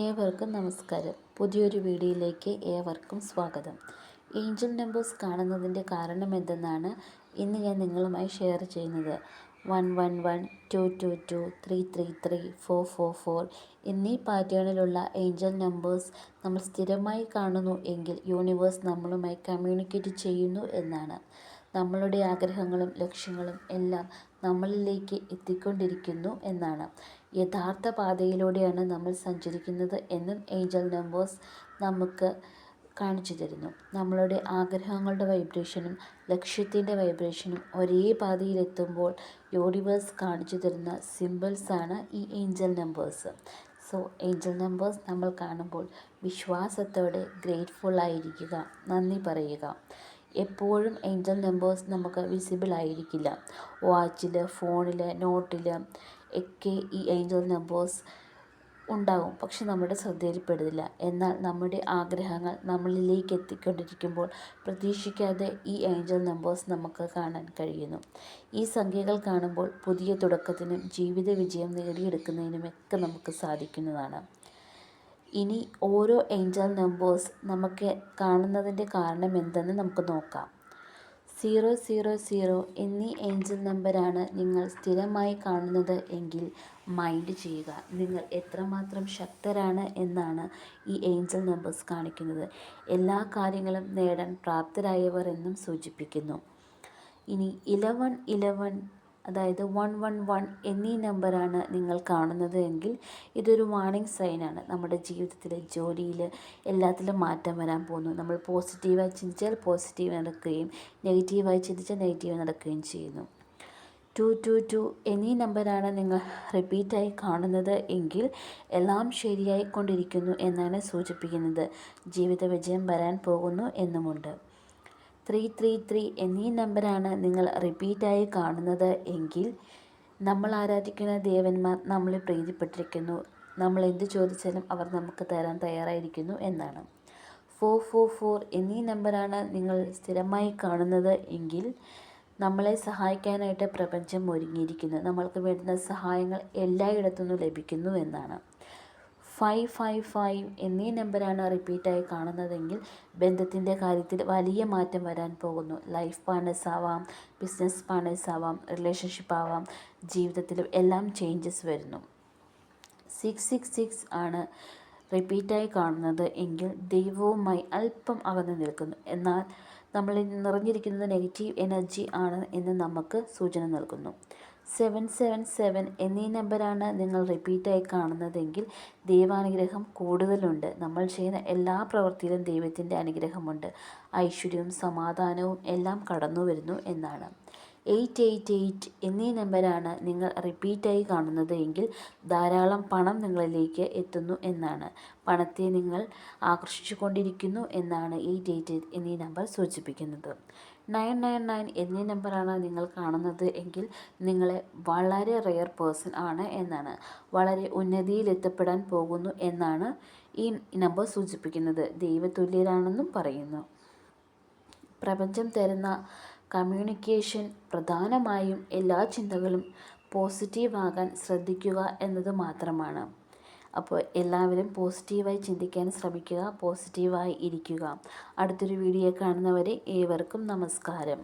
ഏവർക്കും നമസ്കാരം. പുതിയൊരു വീഡിയോയിലേക്ക് ഏവർക്കും സ്വാഗതം. ഏഞ്ചൽ നമ്പേഴ്സ് കാണുന്നതിന്റെ കാരണം എന്തെന്നാണ് ഇന്ന് ഞാൻ നിങ്ങളുമായി ഷെയർ ചെയ്യുന്നത്. One one one two two two three three three four four four എന്നീ പാറ്റേണിലുള്ള ഏഞ്ചൽ നമ്പേഴ്സ് നമ്മൾ സ്ഥിരമായി കാണുന്നു എങ്കിൽ യൂണിവേഴ്സ് നമ്മളുമായി കമ്മ്യൂണിക്കേറ്റ് ചെയ്യുന്നു എന്നാണ്. നമ്മളുടെ ആഗ്രഹങ്ങളും ലക്ഷ്യങ്ങളും എല്ലാം നമ്മളിലേക്ക് എത്തിക്കൊണ്ടിരിക്കുന്നു എന്നാണ്. യഥാർത്ഥ പാതയിലൂടെയാണ് നമ്മൾ സഞ്ചരിക്കുന്നത് എന്നും ഏഞ്ചൽ നമ്പേഴ്സ് നമുക്ക് കാണിച്ചു തരുന്നു. നമ്മളുടെ ആഗ്രഹങ്ങളുടെ വൈബ്രേഷനും ലക്ഷ്യത്തിന്റെ വൈബ്രേഷനും ഒരേ പാതയിലെത്തുമ്പോൾ യൂണിവേഴ്സ് കാണിച്ചു തരുന്ന സിമ്പിൾസാണ് ഈ angel numbers. So angel numbers നമ്മൾ കാണുമ്പോൾ വിശ്വാസത്തോടെ ഗ്രേറ്റ്ഫുൾ ആയിരിക്കുക. നന്ദി പറയുക. എപ്പോഴും ഏഞ്ചൽ നമ്പേഴ്സ് നമുക്ക് വിസിബിൾ ആയിരിക്കില്ല. വാച്ചിൽ ഫോണിൽ നോട്ടിൽ ഒക്കെ ഈ ഏഞ്ചൽ നമ്പേഴ്സ് ഉണ്ടാവും. പക്ഷെ നമ്മുടെ ശ്രദ്ധയിൽപ്പെടുന്നില്ല. എന്നാൽ നമ്മുടെ ആഗ്രഹങ്ങൾ നമ്മളിലേക്ക് എത്തിക്കൊണ്ടിരിക്കുമ്പോൾ പ്രതീക്ഷിക്കാതെ ഈ ഏഞ്ചൽ നമ്പേഴ്സ് നമുക്ക് കാണാൻ കഴിയുന്നു. ഈ സംഖ്യകൾ കാണുമ്പോൾ പുതിയ തുടക്കത്തിനും ജീവിത വിജയം നേടിയെടുക്കുന്നതിനുമൊക്കെ നമുക്ക് സാധിക്കുന്നതാണ്. ഇനി ഓരോ ഏഞ്ചൽ നമ്പേഴ്സ് നമുക്ക് കാണുന്നതിന്റെ കാരണം എന്തെന്ന് നമുക്ക് നോക്കാം. സീറോ സീറോ സീറോ എന്നീ ഏഞ്ചൽ നമ്പറാണ് നിങ്ങൾ സ്ഥിരമായി കാണുന്നത് എങ്കിൽ മൈൻഡ് ചെയ്യുക. നിങ്ങൾ എത്രമാത്രം ശക്തരാണ് എന്നാണ് ഈ ഏഞ്ചൽ നമ്പേഴ്സ് കാണിക്കുന്നത്. എല്ലാ കാര്യങ്ങളും നേടാൻ പ്രാപ്തരായവർ എന്നും സൂചിപ്പിക്കുന്നു. ഇനി ഇലവൻ ഇലവൻ അതായത് വൺ വൺ വൺ എന്നീ നമ്പറാണ് നിങ്ങൾ കാണുന്നത് എങ്കിൽ ഇതൊരു വാണിംഗ് സൈനാണ് നമ്മുടെ ജീവിതത്തിൽ ജോലിയിൽ എല്ലാത്തിലും മാറ്റം വരാൻ പോകുന്നു. നമ്മൾ പോസിറ്റീവായി ചിന്തിച്ചാൽ പോസിറ്റീവ് നടക്കുകയും നെഗറ്റീവായി ചിന്തിച്ചാൽ നെഗറ്റീവ് നടക്കുകയും ചെയ്യുന്നു. ടു ടു ടു എന്നീ നമ്പറാണ് നിങ്ങൾ റിപ്പീറ്റായി കാണുന്നത് എങ്കിൽ എല്ലാം ശരിയായിക്കൊണ്ടിരിക്കുന്നു എന്നാണ് സൂചിപ്പിക്കുന്നത്. ജീവിത വിജയം വരാൻ പോകുന്നു എന്നുമുണ്ട്. ത്രീ ത്രീ ത്രീ എന്നീ നമ്പറാണ് നിങ്ങൾ റിപ്പീറ്റായി കാണുന്നത് എങ്കിൽ നമ്മൾ ആരാധിക്കുന്ന ദേവന്മാർ നമ്മളെ പ്രീതിപ്പെട്ടിരിക്കുന്നു. നമ്മൾ എന്ത് ചോദിച്ചാലും അവർ നമുക്ക് തരാൻ തയ്യാറായിരിക്കുന്നു എന്നാണ്. ഫോർ ഫോർ ഫോർ എന്നീ നമ്പറാണ് നിങ്ങൾ സ്ഥിരമായി കാണുന്നത് എങ്കിൽ നമ്മളെ സഹായിക്കാനായിട്ട് പ്രപഞ്ചം ഒരുങ്ങിയിരിക്കുന്നു. നമ്മൾക്ക് വേണ്ടുന്ന സഹായങ്ങൾ എല്ലായിടത്തുനിന്നും ലഭിക്കുന്നു എന്നാണ്. ഫൈവ് ഫൈവ് ഫൈവ് എന്നീ നമ്പറാണ് റിപ്പീറ്റായി കാണുന്നതെങ്കിൽ ബന്ധത്തിന്റെ കാര്യത്തിൽ വലിയ മാറ്റം വരാൻ പോകുന്നു. ലൈഫ് പാർട്ണേഴ്സ് ആവാം ബിസിനസ് പാർട്ണേഴ്സ് ആവാം റിലേഷൻഷിപ്പ് ആവാം ജീവിതത്തിലും എല്ലാം ചേഞ്ചസ് വരുന്നു. സിക്സ് സിക്സ് സിക്സ് ആണ് റിപ്പീറ്റായി കാണുന്നത് എങ്കിൽ ദൈവവുമായി അല്പം അകന്നു നിൽക്കുന്നു. എന്നാൽ നമ്മളിൽ നിറഞ്ഞിരിക്കുന്നത് നെഗറ്റീവ് എനർജി ആണ് എന്ന് നമുക്ക് സൂചന നൽകുന്നു. സെവൻ സെവൻ സെവൻ എന്നീ നമ്പറാണ് നിങ്ങൾ റിപ്പീറ്റായി കാണുന്നതെങ്കിൽ ദൈവാനുഗ്രഹം കൂടുതലുണ്ട്. നമ്മൾ ചെയ്യുന്ന എല്ലാ പ്രവൃത്തിയിലും ദൈവത്തിന്റെ അനുഗ്രഹമുണ്ട്. ഐശ്വര്യവും സമാധാനവും എല്ലാം കടന്നു വരുന്നു എന്നാണ്. എയ്റ്റ് എയ്റ്റ് എയ്റ്റ് എന്നീ നമ്പരാണ് നിങ്ങൾ റിപ്പീറ്റായി കാണുന്നത് എങ്കിൽ ധാരാളം പണം നിങ്ങളിലേക്ക് എത്തുന്നു എന്നാണ്. പണത്തെ നിങ്ങൾ ആകർഷിച്ചു കൊണ്ടിരിക്കുന്നു എന്നാണ് എയ്റ്റ് എയ്റ്റ് എന്നീ നമ്പർ സൂചിപ്പിക്കുന്നത്. നയൻ നയൻ നയൻ എന്നീ നമ്പറാണ് നിങ്ങൾ കാണുന്നത് എങ്കിൽ നിങ്ങളെ വളരെ റെയർ പേഴ്സൺ ആണ് എന്നാണ്. വളരെ ഉന്നതിയിൽ എത്തപ്പെടാൻ പോകുന്നു എന്നാണ് ഈ നമ്പർ സൂചിപ്പിക്കുന്നത്. ദൈവതുല്യരാണെന്നും പറയുന്നു. പ്രപഞ്ചം തരുന്ന കമ്മ്യൂണിക്കേഷൻ പ്രധാനമായും എല്ലാ ചിന്തകളും പോസിറ്റീവ് ആകാൻ ശ്രദ്ധിക്കുക എന്നത് മാത്രമാണ്. അപ്പോൾ എല്ലാവരും പോസിറ്റീവായി ചിന്തിക്കാൻ ശ്രമിക്കുക പോസിറ്റീവായി ഇരിക്കുക. അടുത്തൊരു വീഡിയോ കാണുന്നവരെ ഏവർക്കും നമസ്കാരം.